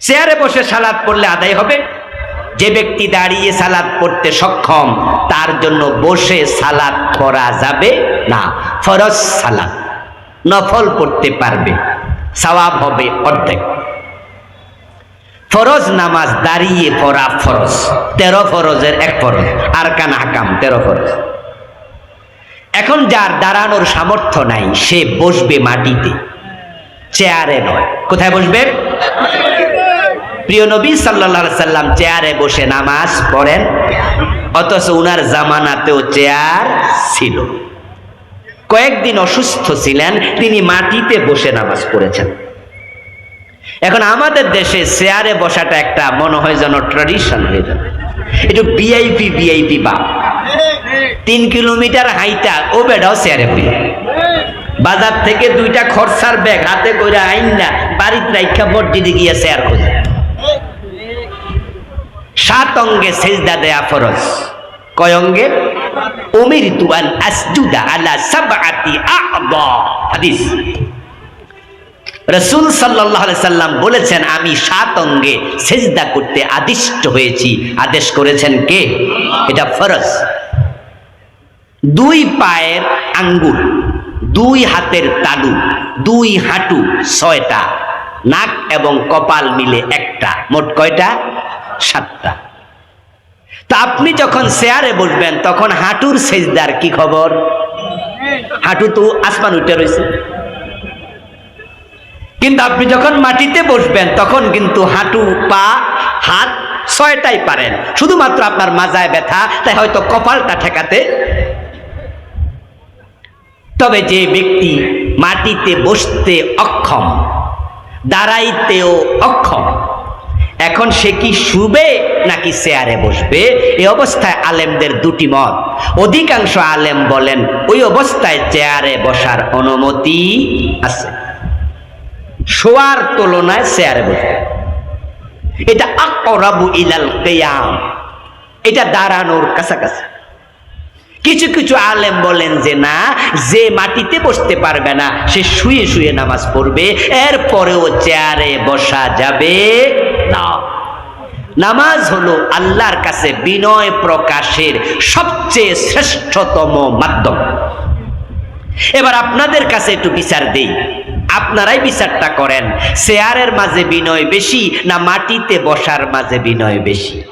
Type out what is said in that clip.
চেয়ারে বসে সালাদ পড়লে আদায় হবে। যে ব্যক্তি দাঁড়িয়ে সালাদ পড়তে সক্ষম, তার জন্য বসে সালাদ করা যাবে না। ফরজ সালাদ, নফল পড়তে পারবে, সওয়াব হবে অর্ধেক। ফরজ নামাজ দাঁড়িয়ে পড়া ফরজ, তেরো ফরজের এক ফরজ, আর কান হাকাম, তেরো ফরজ। এখন যার দাঁড়ানোর সামর্থ্য নাই, সে বসবে মাটিতে, চেয়ারে নয়। কোথায় বসবে? প্রিয় নবী সাল্লাল্লাহু সাল্লাম চেয়ারে বসে নামাজ পড়েন, অথচ উনার জামানাতেও চেয়ার ছিল। কয়েকদিন অসুস্থ ছিলেন, তিনি মাটিতে বসে নামাজ পড়েছেন। এখন আমাদের দেশে চেয়ারে বসাটা একটা মনে হয় যেন ট্র্যাডিশন হয়ে যাবে। একটু বিআইপি বিআইপি বা তিন কিলোমিটার হাইটা ও বেড়াও চেয়ারে বই বাজার থেকে দুইটা খরচার ব্যাগ হাতে করে আইন না, বাড়িতে রাইখা মসজিদে গিয়ে চেয়ার খোঁজে। সাত অঙ্গে সেজদা দেয়া ফরজ। কয় অঙ্গে? উমির তুয়ান আসজুদা আলা সাবআতি হাদিস। রসুল সাল্লাহ সাল্লাম বলেছেন, আমি সাত অঙ্গে সেজদা করতে আদিষ্ট হয়েছি। আদেশ করেছেন কে? এটা ফরজ। দুই পায়ের আঙ্গুল, দুই হাতের তালু, দুই হাঁটু ছয়টা, নাক এবং কপাল মিলে একটা। মোট কয়টা? সাতটা। তা আপনি যখন চেয়ারে বসবেন, তখন হাঁটুর সেজদার কি খবর? হাঁটু তো আসমান উঠে রয়েছে। কিন্তু আপনি যখন মাটিতে বসবেন, তখন কিন্তু হাঁটু, পা, হাত ছয়টাই পারেন। শুধুমাত্র আপনার মাজায় ব্যথা, তাই হয়তো কপালটা ঠেকাতে। তবে যে ব্যক্তি মাটিতে বসতে অক্ষম, দাঁড়াইতেও অক্ষম এখন সে কি শুবে নাকি চেয়ারে বসবে? এই অবস্থায় আলেমদের দুটি মত। অধিকাংশ আলেম বলেন, ওই অবস্থায় চেয়ারে বসার অনুমতি আছে। শোয়ার তুলনায় চেয়ারে বসবে। এটা আকরাবু ইলাল কিয়াম। এটা দাঁড়ানোর কাছাকাছি। কিছু কিছু আলেম বলেন যে না, যে মাটিতে বসতে পারবে না, সে শুয়ে শুয়ে নামাজ পড়বে, এরপরেও চেয়ারে বসা যাবে না। নামাজ হলো আল্লাহর কাছে বিনয় প্রকাশের সবচেয়ে শ্রেষ্ঠতম মাধ্যম। এবার আপনাদের কাছে একটু বিচার দেই। আপনারাই বিচারটা করেন চেয়ারের মাঝে বিনয় বেশি না মাটিতে বসার মাঝে বিনয় বেশি?